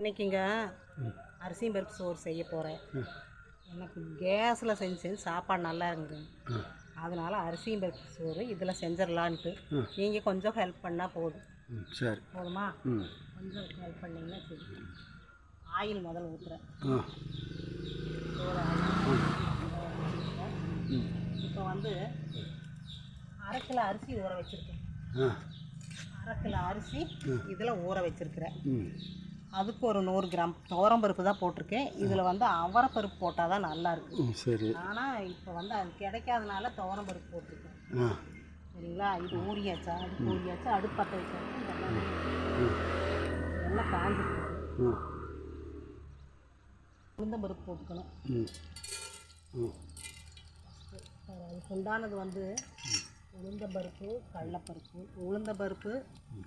இன்னைக்குங்க அரிசி பருப்பு சோறு செய்ய போகிறேன் எனக்கு கேஸில் செஞ்சு செஞ்சு சாப்பாடு நல்லா இருங்குது அதனால் அரிசி பருப்பு சோறு இதில் செஞ்சிடலான்ட்டு. நீங்கள் கொஞ்சம் ஹெல்ப் பண்ணால் போதும். சரி. போதுமா? கொஞ்சம் ஹெல்ப் பண்ணிங்கன்னா சரி. ஆயில் முதல்ல ஊற்றுறேன் இப்போ வந்து அரை கிலோ அரிசி ஊற வச்சுருக்கேன். அரை கிலோ அரிசி இதில் ஊற வச்சுருக்கிறேன். அதுக்கு ஒரு நூறு கிராம் துவரம் பருப்பு தான் போட்டிருக்கேன். இதில் வந்து அவரை பருப்பு போட்டால் தான் நல்லா இருக்கும். ம் சரி. ஆனால் இப்போ வந்து அது கிடைக்காதனால துவரம் பருப்பு போட்டிருக்கேன். சரிங்களா? இது ஊறியாச்சா? அது ஊறியாச்சா? அடுப்பு பற்ற வச்சாச்சு ம். எல்லாம் காஞ்சிருக்கு ம். உளுந்தம் பருப்பு போட்டுக்கணும். அதுக்கு உண்டானது வந்து உளுந்தம் பருப்பு கடலப்பருப்பு உளுந்த பருப்பு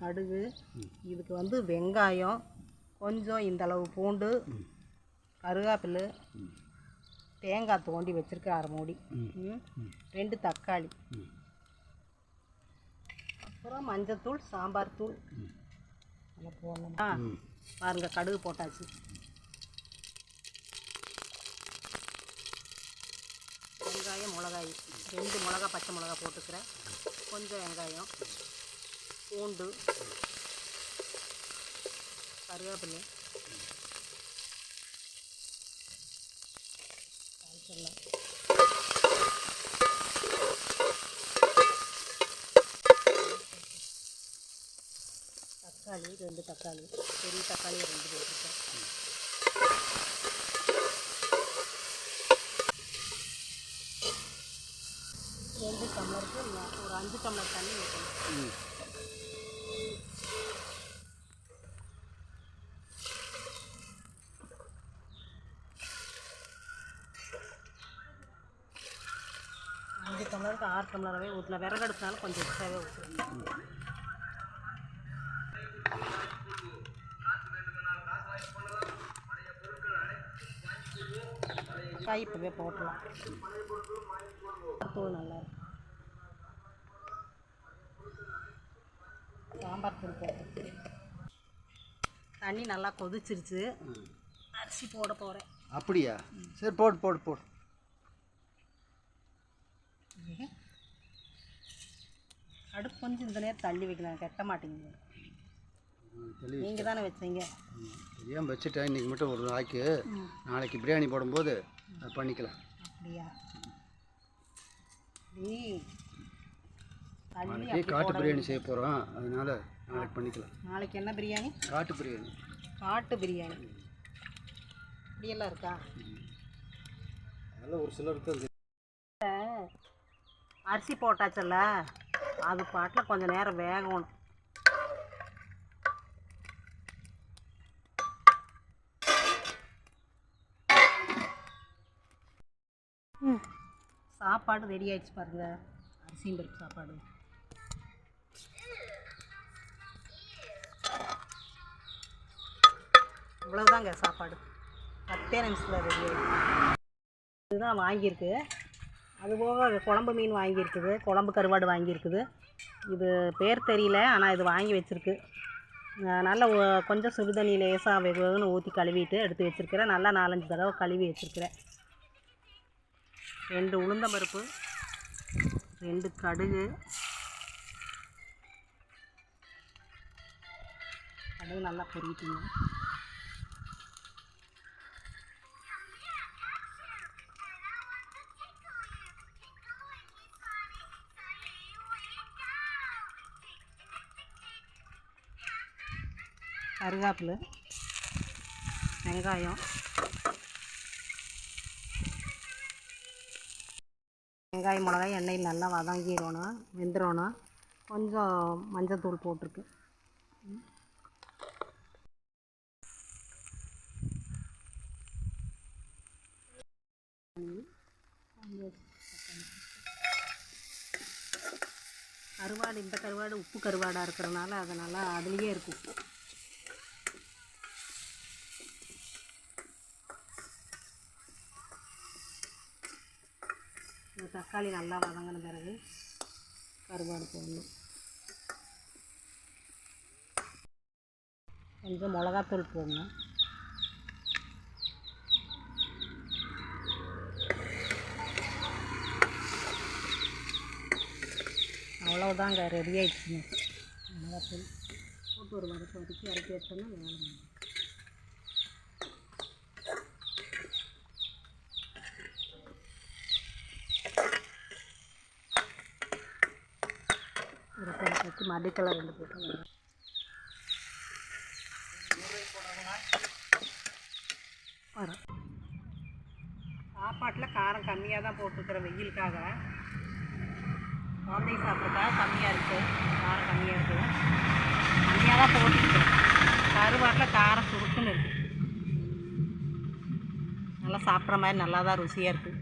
கடுகு இதுக்கு வந்து வெங்காயம் கொஞ்சம் இந்த அளவு பூண்டு கருவேப்பிலை தேங்காய் தோண்டி வச்சிருக்கேன் அரை மூடி. ரெண்டு தக்காளி. அப்புறம் மஞ்சத்தூள் சாம்பார் தூள். அதெல்லாம் போடணும். ஆ பாருங்க கடுகு போட்டாச்சு. வெங்காயம் மிளகாய். ரெண்டு மிளகா பச்சை மிளகா போட்டுக்கிறேன். கொஞ்சம் வெங்காயம் பூண்டு கருவேப்பிலை சொல்லலாம் தக்காளி ரெண்டு தக்காளி. பெரிய தக்காளி ரெண்டு போட்டுருக்கேன். ரெண்டு டம்ளருக்கு நான் ஒரு அஞ்சு டம்ளர் தண்ணி ஊற்றணும் அஞ்சு டம்ளருக்கு ஆறு டம்ளராகவே ஊற்றலாம். விறகு எடுத்தனால கொஞ்சம் எக்ஸ்ட்ராவே ஊற்றணும் காய் இப்போவே போட்டலாம். தூள் நல்லா இருக்கும் சாம்பார் தூள் போட்டு தண்ணி நல்லா கொதிச்சிருச்சு. அரிசி போட போகிறேன் அப்படியா? சரி போடு போடு போடு. கொஞ்சம் இந்த நேரம் தள்ளி வைக்கலாம் கெட்ட மாட்டேங்குது. நீங்கள் தானே வச்சீங்க? வச்சுட்டேன். இன்றைக்கி மட்டும் ஒரு நாளைக்கு நாளைக்கு பிரியாணி போடும்போது அது பண்ணிக்கலாம். அப்படியா? நாளைக்கு காட்டு பிரியாணி செய்ய போகிறோம் அதனால நாளைக்கு பண்ணிக்கலாம். நாளைக்கு என்ன பிரியாணி? காட்டு பிரியாணி. காட்டு பிரியாணி. இப்படியெல்லாம் இருக்கா? அதெல்லாம் ஒரு சிலருக்கு அரிசி போட்டாச்சல்ல? அது பாட்டில் கொஞ்சம் நேரம் வேகணும். சாப்பாடு ரெடி ஆயிடுச்சு பாருங்க. அரிசியும் பருப்பு சாப்பாடு. இவ்வளோதாங்க சாப்பாடு. பத்தே நிமிஷத்தில் ரெடி ஆயிடுச்சு. இதுதான் வாங்கியிருக்கு. அதுபோக குழம்பு மீன் வாங்கியிருக்குது குழம்பு கருவாடு வாங்கியிருக்குது. இது பேர் தெரியல ஆனால் இது வாங்கி வச்சுருக்கு. நல்லா கொஞ்சம் சுடுதண்ணி லேசாக வெகுன்னு ஊற்றி கழுவிட்டு எடுத்து வச்சுருக்கிறேன். நல்லா நாலஞ்சு தடவை கழுவி வச்சுருக்கிறேன். ரெண்டு உளுந்தம்பருப்பு ரெண்டு கடுகு கடுகு நல்லா பொறிக்கிட்டீங்க கருகாப்பில் வெங்காயம். வெங்காயம் மிளகாய் எண்ணெயில் நல்லா வதங்கிடணும் வெந்துடணும். கொஞ்சம் மஞ்சத்தூள் போட்டிருக்கு. கருவாடு இந்த கருவாடு உப்பு கருவாடாக இருக்கிறனால அதனால் அதுலேயே இருக்கும். இந்த தக்காளி நல்லா வதங்கின பிறகு கருவாடு போடணும். கொஞ்சம் மிளகாத்தூள் போடணும். அவ்வளோதாங்க ரெடி ஆகிடுச்சுங்க மிளகாத்தூள் போட்டு ஒரு வதக்க வதக்கி இறக்கி வச்சோன்னா வேலை ஒரு கொலை மடித்தலை ரெண்டு போட்டு வரும் சாப்பாட்டில் காரம் கம்மியாக தான் போட்டுருக்குறேன் வெயிலுக்காக. குழந்தை சாப்பிட்றதுக்காக கம்மியாக இருக்குது காரம் கம்மியாக இருக்குது கம்மியாக தான் போட்டுருக்கேன் கருவாட்டில் காரம் சுருக்குன்னு இருக்குது நல்லா சாப்பிட்ற மாதிரி நல்லா தான் ருசியாக இருக்குது